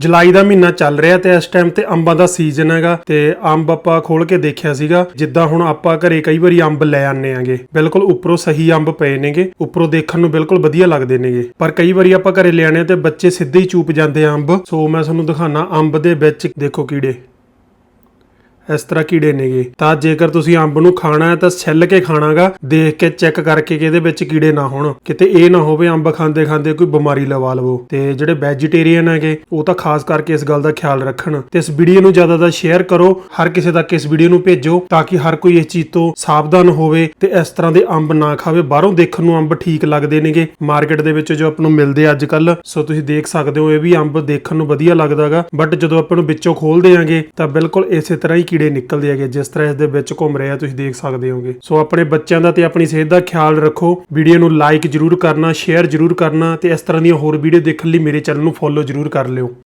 ਜੁਲਾਈ ਦਾ ਮਹੀਨਾ ਚੱਲ ਰਿਹਾ ਤੇ ਇਸ ਟਾਈਮ ਤੇ ਅੰਬਾਂ ਦਾ ਸੀਜ਼ਨ ਹੈਗਾ ਤੇ ਅੰਬ ਆਪਾਂ ਖੋਲ ਕੇ ਦੇਖਿਆ ਸੀਗਾ, ਜਿੱਦਾਂ ਹੁਣ ਆਪਾਂ ਘਰੇ ਕਈ ਵਾਰੀ ਅੰਬ ਲੈ ਆਨੇ ਆਂਗੇ। ਬਿਲਕੁਲ ਉੱਪਰੋਂ ਸਹੀ ਅੰਬ ਪਏ ਨੇਗੇ, ਉੱਪਰੋਂ ਦੇਖਣ ਨੂੰ ਬਿਲਕੁਲ ਵਧੀਆ ਲੱਗਦੇ ਨੇਗੇ। ਪਰ ਕਈ ਵਾਰੀ ਆਪਾਂ ਘਰੇ ਲਿਆਣੇ ਤੇ ਬੱਚੇ ਸਿੱਧੇ ਹੀ ਚੂਪ ਜਾਂਦੇ ਆ ਅੰਬ। ਸੋ ਮੈਂ ਤੁਹਾਨੂੰ ਦਿਖਾਣਾ ਅੰਬ ਦੇ ਵਿੱਚ, ਦੇਖੋ ਕੀੜੇ। ਇਸ ਤਰ੍ਹਾਂ ਕੀੜੇ ਨੇਗੇ। ਤਾਂ ਜੇਕਰ ਤੁਸੀਂ ਅੰਬ ਨੂੰ ਖਾਣਾ ਹੈ ਤਾਂ ਛਿੱਲ ਕੇ ਖਾਣਾਗਾ, ਦੇਖ ਕੇ ਚੈੱਕ ਕਰਕੇ ਕਿ ਇਹਦੇ ਵਿੱਚ ਕੀੜੇ ਨਾ ਹੋਣ। ਕਿਤੇ ਇਹ ਨਾ ਹੋਵੇ ਅੰਬ ਖਾਂਦੇ ਖਾਂਦੇ ਕੋਈ ਬਿਮਾਰੀ ਲਵਾ ਲਵੋ। ਤੇ ਜਿਹੜੇ ਵੈਜੀਟੇਰੀਅਨ ਹੈਗੇ, ਉਹ ਤਾਂ ਖਾਸ ਕਰਕੇ ਇਸ ਗੱਲ ਦਾ ਖਿਆਲ ਰੱਖਣ। ਤੇ ਇਸ ਵੀਡੀਓ ਨੂੰ ਜ਼ਿਆਦਾ ਤੋਂ ਸ਼ੇਅਰ ਕਰੋ। ਹਰ ਕਿਸੇ ਤੱਕ ਇਸ ਵੀਡੀਓ ਨੂੰ ਭੇਜੋ ਤਾਂ ਕਿ ਹਰ ਕੋਈ ਇਸ ਚੀਜ਼ ਤੋਂ ਸਾਵਧਾਨ ਹੋਵੇ ਤੇ ਇਸ ਤਰ੍ਹਾਂ ਦੇ ਅੰਬ ਨਾ ਖਾਵੇ। ਬਾਹਰੋਂ ਦੇਖਣ ਨੂੰ ਅੰਬ ਠੀਕ ਲੱਗਦੇ ਨੇਗੇ। ਮਾਰਕੀਟ ਦੇ ਵਿੱਚ ਜੋ ਆਪਾਂ ਨੂੰ ਮਿਲਦੇ ਆ ਅੱਜ ਕੱਲ ਸੋ ਤੁਸੀਂ ਦੇਖ ਸਕਦੇ ਹੋ ਇਹ ਵੀ ਅੰਬ ਦੇਖਣ ਨੂੰ ਵਧੀਆ ਲੱਗਦਾਗਾ। ਬਟ ਜਦੋਂ ਆਪਾਂ ਨੂੰ ਵਿੱਚੋਂ ਖੋਲਦੇ ਆਂਗੇ, ਤਾਂ ਬਿਲਕੁਲ ਇਸੇ ਤਰ੍ਹਾਂ ਹੀ ਕੀੜੇ ਨਿਕਲਦੇ ਹੈਗੇ, ਜਿਸ ਤਰ੍ਹਾਂ ਇਸ ਦੇ ਵਿੱਚ ਘੁੰਮ ਰਹੇ ਆ, ਤੁਸੀਂ ਦੇਖ ਸਕਦੇ ਹੋਗੇ। ਸੋ ਆਪਣੇ ਬੱਚਿਆਂ ਦਾ ਤੇ ਆਪਣੀ ਸਿਹਤ ਦਾ ਖਿਆਲ ਰੱਖੋ। ਵੀਡੀਓ ਨੂੰ ਲਾਈਕ ਜਰੂਰ ਕਰਨਾ ਸ਼ੇਅਰ ਜਰੂਰ ਕਰਨਾ ਤੇ ਇਸ ਤਰ੍ਹਾਂ ਦੀਆਂ ਹੋਰ ਵੀਡੀਓ ਦੇਖਣ ਲਈ ਮੇਰੇ ਚੈਨਲ ਨੂੰ ਫੋਲੋ ਜਰੂਰ ਕਰ ਲਿਓ।